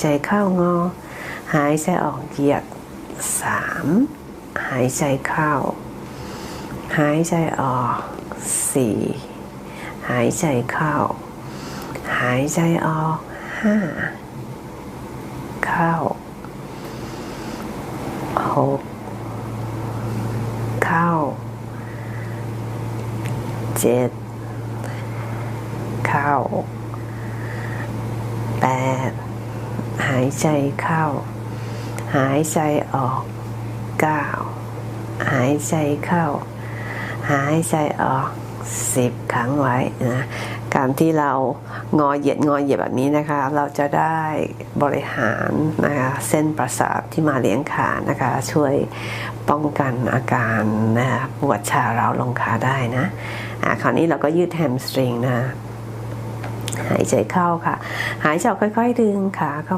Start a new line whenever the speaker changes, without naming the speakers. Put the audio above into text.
ใจเข้างอ หายใจออกเหยียดสามหายใจเข้า หายใจออกสี่หายใจเข้า หายใจออกห้าเข้าหกเข้าเจ็ดเข้าแปดายใจเข้า หายใจออกเก้าหายใจเข้า หายใจออกสิบครั้งไว้นะการที่เรางอเหยียดงอเหยียดแบบนี้นะคะ เราจะได้บริหารนะคะเส้นประสาทที่มาเลี้ยงขานะคะ ช่วยป้องกันอาการนะคะปวดชาเราลงขาได้นะอะคราวนี้เราก็ยืดแฮมสตริงนะหายใจเข้าค่ะ หายใจออกค่อย ๆ ดึงขาเข้า